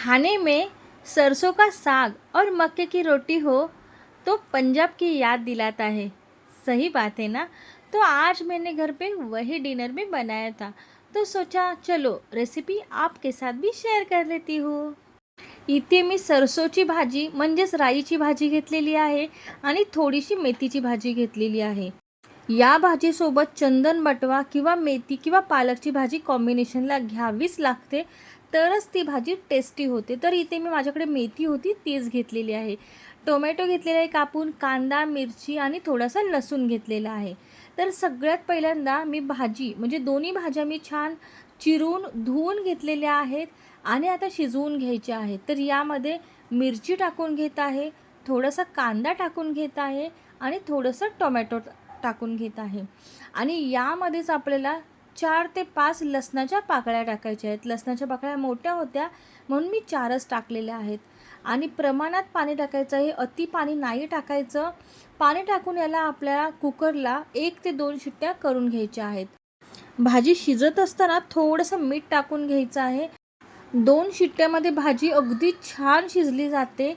खाने में सरसों का साग और मक्के की रोटी हो तो पंजाब की याद दिलाता है। सही बात है ना? तो आज मैंने घर पे वही डिनर में बनाया था। तो सोचा चलो रेसिपी आपके साथ भी शेअर कर लेती हूँ। इथे मी सरसोची भाजी म्हणजेच राईची भाजी घेतलेली आहे आणि थोडीशी मेथीची भाजी घेतलेली आहे या भाजीसोबत चंदन बटवा किंवा मेथी किंवा पालकची भाजी कॉम्बिनेशनला घ्यावीच लागते तरच ती भाजी टेस्टी होते. तर इथे मी माझ्याकडे मेथी होती तीच घेतलेली आहे. टोमॅटो घेतलेला आहे कापून कांदा मिरची आणि थोडासा लसूण घेतलेला आहे. तर सगळ्यात पहिल्यांदा मी भाजी म्हणजे दोन्ही भाज्या मी छान चिरून धुवून घेतलेल्या आहेत आणि आता शिजवून घ्यायच्या आहेत. तर यामध्ये मिरची टाकून घेत आहे थोडासा कांदा टाकून घेत आहे आणि थोडंसं टोमॅटो टाकून घेत आहे. आणि यामध्येच आपल्याला चार ते पाच लसणाच्या पाकळ्या टाकायच्या आहेत. लसणाच्या पाकळ्या मोठ्या होत्या म्हणून मी चारच टाकलेल्या आहेत. आणि प्रमाणात पाणी टाकायचं आहे. अति पाणी नाही टाकायचं. पाणी टाकून याला आपल्याला कुकरला एक ते दोन शिट्ट्या करून घ्यायच्या आहेत. भाजी शिजत असताना थोडंसं मीठ टाकून घ्यायचं आहे. दोन शिट्ट्यामध्ये भाजी अगदी छान शिजली जाते.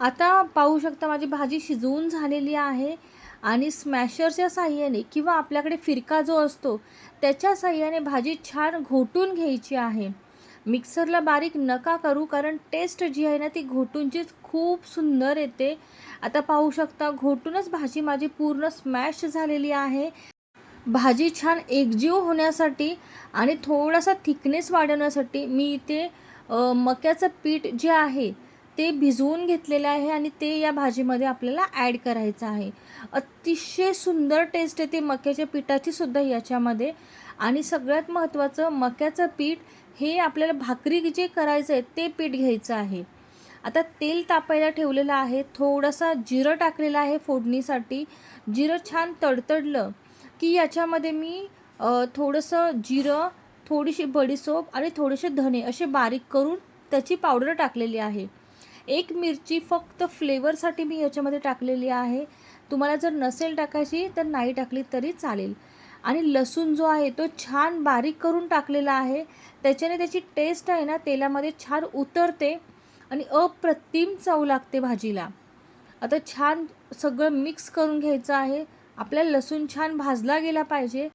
आता पाहू शकता माझी भाजी शिजवून झालेली आहे. आणि स्मॅशरच्या साह्याने किंवा आपल्याकडे फिरका जो असतो त्याच्या साह्याने भाजी छान घोटून घ्यायची आहे. मिक्सरला बारीक नका करू कारण टेस्ट जी आहे ना ती घोटूनचीच खूप सुंदर येते. आता पाहू शकता घोटूनच भाजी माझी पूर्ण स्मॅश झालेली आहे. भाजी छान एकजीव होण्यासाठी आणि थोडासा थिकनेस वाढवण्यासाठी मी इथे मक्याचं पीठ जे आहे ते भिजवून घेतलेलं आहे आणि ते या भाजीमध्ये आपल्याला ॲड करायचं आहे. अतिशय सुंदर टेस्ट येते मक्याच्या पिठाची सुद्धा याच्यामध्ये. आणि सगळ्यात महत्त्वाचं मक्याचं पीठ हे आपल्याला भाकरी जे करायचं आहे ते पीठ घ्यायचं आहे. आता तेल तापायला ठेवलेलं आहे. थोडासा जिरं टाकलेलं आहे फोडणीसाठी. जिरं छान तडतडलं की याच्यामध्ये मी थोडंसं जिरं थोडीशी बडीसोप आणि थोडेसे धणे असे बारीक करून त्याची पावडर टाकलेली आहे. एक मिरची फक्त फ्लेवरसाठी मी याच्यामध्ये टाकलेली आहे. तुम्हाला जर नसेल टाकायची तर नाही टाकली तरी चालेल. आणि लसूण जो आहे तो छान बारीक करून टाकलेला आहे. त्याच्याने त्याची टेस्ट आहे ना तेलामध्ये छान उतरते आणि अप्रतिम चव लागते भाजीला. आता छान सगळं मिक्स करून घ्यायचं आहे. आपला लसूण छान भाजला गेला पाहिजे.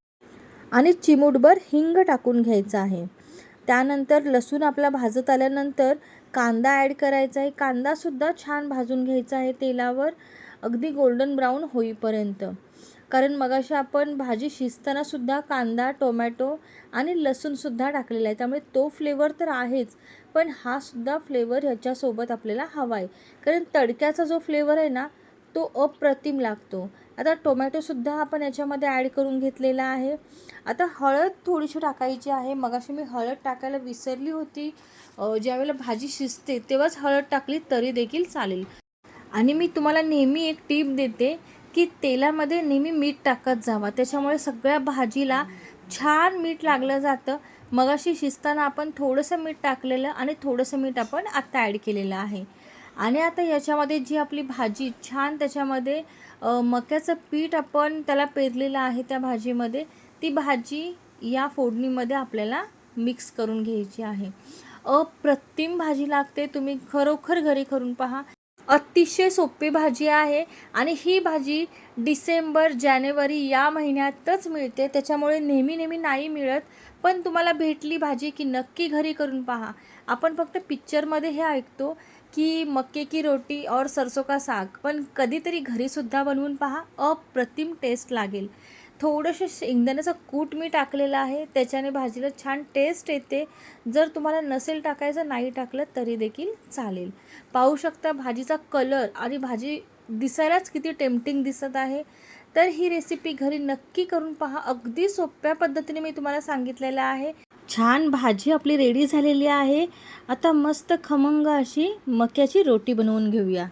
आणि चिमूटभर हिंग टाकून घ्यायचं आहे. त्यानंतर लसूण आपला भाजत आल्यानंतर कांदा ॲड करायचा आहे. कांदासुद्धा छान भाजून घ्यायचा आहे तेलावर. अगदी गोल्डन ब्राऊन होईपर्यंत. कारण मगाशी आपण भाजी शिजतानासुद्धा कांदा टोमॅटो आणि लसूणसुद्धा टाकलेला आहे. त्यामुळे तो फ्लेवर तर आहेच पण हा सुद्धा फ्लेवर ह्याच्यासोबत आपल्याला हवा आहे कारण तडक्याचा जो फ्लेवर आहे ना तो अप्रतिम लागतो. आता टोमॅटोसुद्धा आपण याच्यामध्ये ॲड करून घेतलेला आहे. आता हळद थोडीशी टाकायची आहे. मगाशी मी हळद टाकायला विसरली होती. ज्यावेळेला भाजी शिजते तेव्हाच हळद टाकली तरी देखील चालेल. आणि मी तुम्हाला नेहमी एक टीप देते की तेलामध्ये नेहमी मीठ टाकत जावा. त्याच्यामुळे सगळ्या भाजीला छान मीठ लागलं जातं. मगाशी शिजताना आपण थोडंसं मीठ टाकलेलं आणि थोडंसं मीठ आपण आत्ता ॲड केलेलं आहे. आणि आता याच्यामध्ये जी आपली भाजी छान त्याच्यामध्ये मक्याचं पीठ आपण त्याला पेरलेलं आहे त्या भाजीमध्ये ती भाजी या फोडणीमध्ये आपल्याला मिक्स करून घ्यायची आहे. अप्रतिम भाजी लागते तुम्ही खरोखर घरी करून पहा. अतिशय सोपी भाजी आहे आणि ही भाजी डिसेंबर जानेवारी या महिन्यातच मिळते. त्याच्यामुळे नेहमी नेहमी नाही मिळत पण तुम्हाला भेटली भाजी की नक्की घरी करून पहा. आपण फक्त पिक्चरमध्ये हे ऐकतो की मक्के की रोटी और सरसो का साग पण कधीतरी घरीसुद्धा बनवून पहा अप्रतिम टेस्ट लागेल. थोडंसं शेंगदाण्याचं कूट मी टाकलेलं आहे त्याच्याने भाजीला छान टेस्ट येते. जर तुम्हाला नसेल टाकायचं नाही टाकलं तरी देखील चालेल. पाहू शकता भाजीचा कलर आणि भाजी दिसायलाच किती टेम्पटिंग दिसत आहे. तर ही रेसिपी घरी नक्की करून पहा. अगदी सोप्या पद्धतीने मी तुम्हाला सांगितलेलं आहे. छान भाजी आपली रेडी झालेली आहे. आता मस्त खमंग अशी मक्याची रोटी बनवून घेऊया.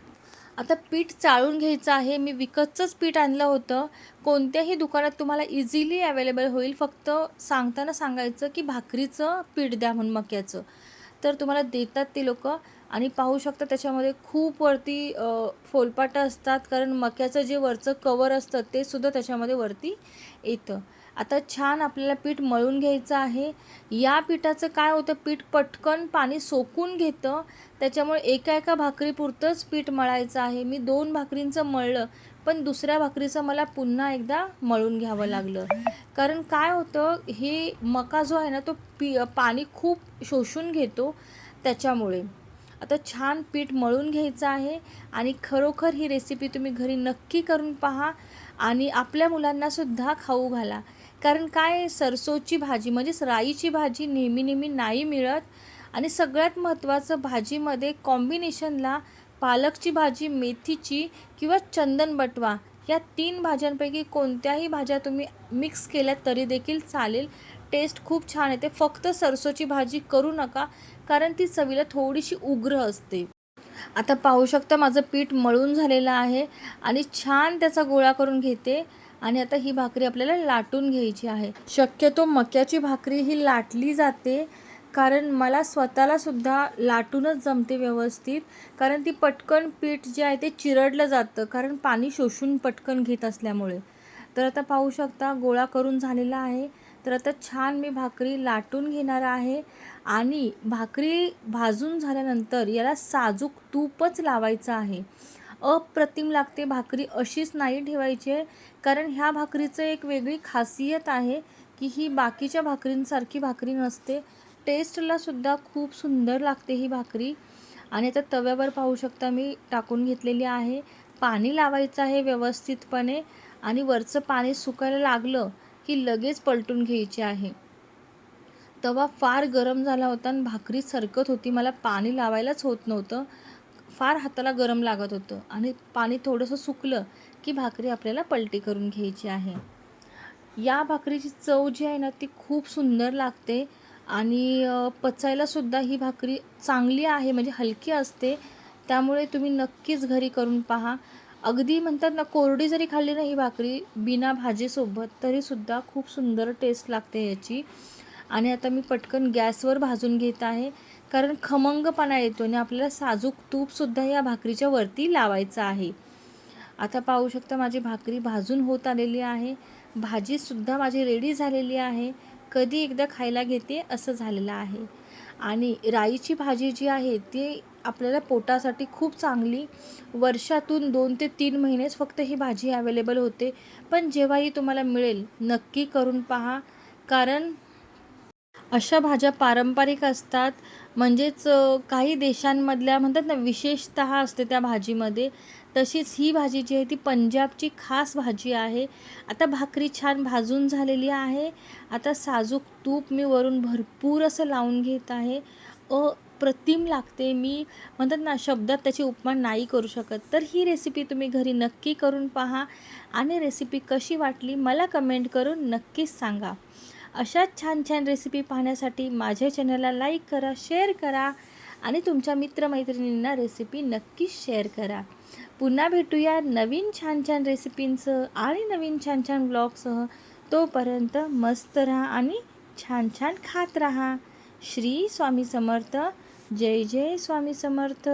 आता पीठ चाळून घ्यायचं आहे. मी विकतचंच पीठ आणलं होतं. कोणत्याही दुकानात तुम्हाला इझिली अवेलेबल होईल. फक्त सांगताना सांगायचं की भाकरीचं पीठ द्या म्हणून मक्याचं. तर तुम्हाला देतात ते लोक. आणि पाहू शकता त्याच्यामध्ये खूप वरती अ, फोलपाटं असतात. कारण मक्याचं जे वरचं कवर असतं ते सुद्धा त्याच्यामध्ये वरती येतं. आता छान आपल्याला पीठ मळून घ्यायचं आहे. या पिठाचं काय होतं? पीठ पटकन पाणी सोकून घेतं. त्याच्यामुळे एका एका भाकरीपुरतंच पीठ मळायचं आहे. मी दोन भाकरींचं मळलं पण दुसऱ्या भाकरीचं मला पुन्हा एकदा मळून घ्यावं लागलं. कारण काय होतं? हे मका जो आहे ना तो पी पाणी खूप शोषून घेतो त्याच्यामुळे. आता छान पीठ मळून घ्यायचं आहे आणि खरोखर ही रेसिपी तुम्ही घरी नक्की करून पहा आणि आपल्या मुलांनासुद्धा खाऊ घाला. कारण काय सरसोची भाजी म्हणजेच राईची भाजी नेहमी नेहमी नाही मिळत आणि सगळ्यात महत्त्वाचं भाजीमध्ये कॉम्बिनेशनला पालकची भाजी मेथीची किंवा चंदन बटवा या तीन भाज्यांपैकी कोणत्याही भाज्या तुम्ही मिक्स केल्या तरी देखील चालेल. टेस्ट खूप छान येते. फक्त सरसोची भाजी करू नका कारण ती चवीला थोडीशी उग्र असते. आता पाहू शकता माझं पीठ मळून झालेलं आहे आणि छान त्याचा गोळा करून घेते आणि आता ही भाकरी आपल्याला लाटून घ्यायची आहे. शक्यतो मक्याची भाकरी ही लाटली जाते कारण मला स्वतःला सुद्धा लाटूनच जमते व्यवस्थित. कारण ती पटकन पीठ जे आहे ते चिरडलं जातं कारण पाणी शोषून पटकन घेत असल्यामुळे. तर आता पाहू शकता गोळा करून झालेला आहे. तर आता छान मी भाकरी लाटून घेणार आहे. आणि भाकरी भाजून झाल्यानंतर याला साजूक तूपच लावायचं आहे. अप्रतिम लागते भाकरी अशीच नाही ठेवायची आहे. कारण ह्या भाकरीचं एक वेगळी खासियत आहे की ही बाकीच्या भाकरींसारखी भाकरी नसते. टेस्टला सुद्धा खूप सुंदर लागते ही भाकरी. आणि आता तव्यावर पाहू शकता मी टाकून घेतलेली आहे. पाणी लावायचं आहे व्यवस्थितपणे. आणि वरचं पाणी सुकायला लागलं की लगेच पलटून घ्यायची आहे. तवा फार गरम झाला होता आणि भाकरी सरकत होती. मला पाणी लावायलाच होत नव्हतं. फार हाताला गरम लागत होतं. आणि पाणी थोडंसं सुकलं की भाकरी आपल्याला पलटी करून घ्यायची आहे. या भाकरीची चव जी आहे ना ती खूप सुंदर लागते. आणि पचायलासुद्धा ही भाकरी चांगली आहे म्हणजे हलकी असते. त्यामुळे तुम्ही नक्कीच घरी करून पहा. अगदी म्हणतात ना कोरडी जरी खाल्ली ना ही भाकरी बिना भाजीसोबत तरीसुद्धा खूप सुंदर टेस्ट लागते याची. आणि आता मी पटकन गॅसवर भाजून घेत आहे. कारण खमंगपणा येतो आणि आपल्याला साजूक तूपसुद्धा या भाकरीच्या वरती लावायचं आहे. आता पाहू शकता माझी भाकरी भाजून होत आलेली आहे. भाजीसुद्धा माझी रेडी झालेली आहे. कधी एकदा खायला घेते असं झालेलं आहे. आणि राईची भाजी जी आहे ती आपल्याला पोटासाठी खूप चांगली. वर्षातून दोन ते तीन महिनेच फक्त ही भाजी अवेलेबल होते. पण जेव्हाही तुम्हाला मिळेल नक्की करून पहा. कारण अशा भाज्या पारंपरिक असतात. म्हणजेच काही देशांमधल्या म्हणतात ना विशेषतः असते त्या भाजीमध्ये. तशीच ही भाजी जी आहे ती पंजाबची खास भाजी आहे. आता भाकरी छान भाजून झालेली आहे. आता साजूक तूप मी वरून भरपूर असं लावून घेत आहे. अप्रतिम लागते. मी म्हणतात ना शब्दात त्याची उपमा नाही करू शकत. तर ही रेसिपी तुम्ही घरी नक्की करून पहा आणि रेसिपी कशी वाटली मला कमेंट करून नक्कीच सांगा. अशाच छान छान रेसिपी पाहण्यासाठी माझ्या चॅनलला लाईक करा शेअर करा आणि तुमच्या मित्रमैत्रिणींना रेसिपी नक्की शेअर करा. पुन्हा भेटूया नवीन छान छान रेसिपींचं आणि नवीन छान छान ब्लॉगसह तोपर्यंत मस्त राहा आणि छान छान खात राहा. श्री स्वामी समर्थ. जय जय स्वामी समर्थ.